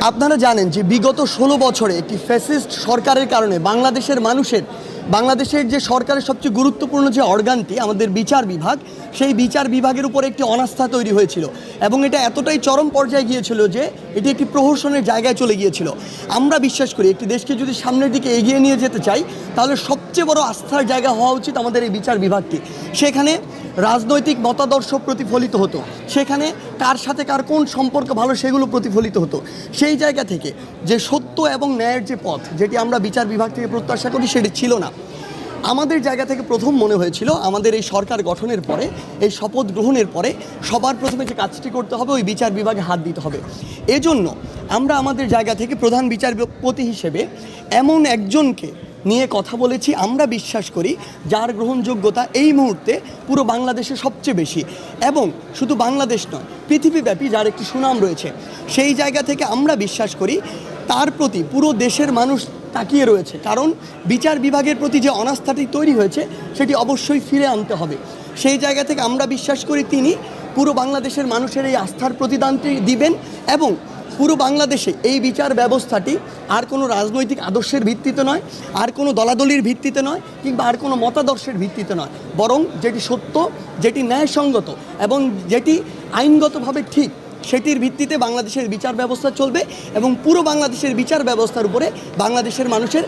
আপনারা জানেন যে বিগত ষোলো বছরে একটি ফ্যাসিস্ট সরকারের কারণে বাংলাদেশের মানুষের বাংলাদেশের যে সরকারের সবচেয়ে গুরুত্বপূর্ণ যে অর্গানটি আমাদের বিচার বিভাগ, সেই বিচার বিভাগের উপর একটি অনাস্থা তৈরি হয়েছিল। এবং এটা এতটাই চরম পর্যায়ে গিয়েছিল যে, এটি একটি প্রহসনের জায়গায় চলে গিয়েছিল। আমরা বিশ্বাস করি, একটি দেশকে যদি সামনের দিকে এগিয়ে নিয়ে যেতে চাই, তাহলে সবচেয়ে বড় আস্থার জায়গা হওয়া উচিত আমাদের এই বিচার বিভাগটি। সেখানে রাজনৈতিক মতাদর্শ প্রতিফলিত হতো। সেখানে কার সাথে কার কোন সম্পর্ক ভালো, সেগুলো প্রতিফলিত হতো। সেই জায়গা থেকে যে সত্য এবং ন্যায়ের যে পথ, যেটি আমরা বিচার বিভাগ থেকে প্রত্যাশা করি, সেটি ছিল না। আমাদের জায়গা থেকে প্রথম মনে হয়েছিল, আমাদের এই সরকার গঠনের পরে, এই শপথ গ্রহণের পরে, সবার প্রথমে যে কাজটি করতে হবে, ওই বিচার বিভাগে হাত দিতে হবে। এজন্য আমরা আমাদের জায়গা থেকে প্রধান বিচারপতি হিসেবে এমন একজনকে নিয়ে কথা বলেছি, আমরা বিশ্বাস করি, যার গ্রহণযোগ্যতা এই মুহূর্তে পুরো বাংলাদেশে সবচেয়ে বেশি। এবং শুধু বাংলাদেশ নয়, পৃথিবীব্যাপী যার একটি সুনাম রয়েছে, সেই জায়গা থেকে আমরা বিশ্বাস করি তার প্রতি পুরো দেশের মানুষ তাকিয়ে রয়েছে। কারণ বিচার বিভাগের প্রতি যে অনাস্থাটি তৈরি হয়েছে, সেটি অবশ্যই ফিরে আনতে হবে। সেই জায়গা থেকে আমরা বিশ্বাস করি তিনি পুরো বাংলাদেশের মানুষের এই আস্থার প্রতিদানটি দিবেন এবং পুরো বাংলাদেশে এই বিচার ব্যবস্থাটি আর কোনো রাজনৈতিক আদর্শের ভিত্তিতে নয়, আর কোনো দলাদলির ভিত্তিতে নয় কিংবা আর কোনো মতাদর্শের ভিত্তিতে নয়। বরং যেটি সত্য, যেটি ন্যায়সঙ্গত এবং যেটি আইনগতভাবে ঠিক সেটির ভিত্তিতে বাংলাদেশের বিচার ব্যবস্থা চলবে এবং পুরো বাংলাদেশের বিচার ব্যবস্থার উপরে বাংলাদেশের মানুষের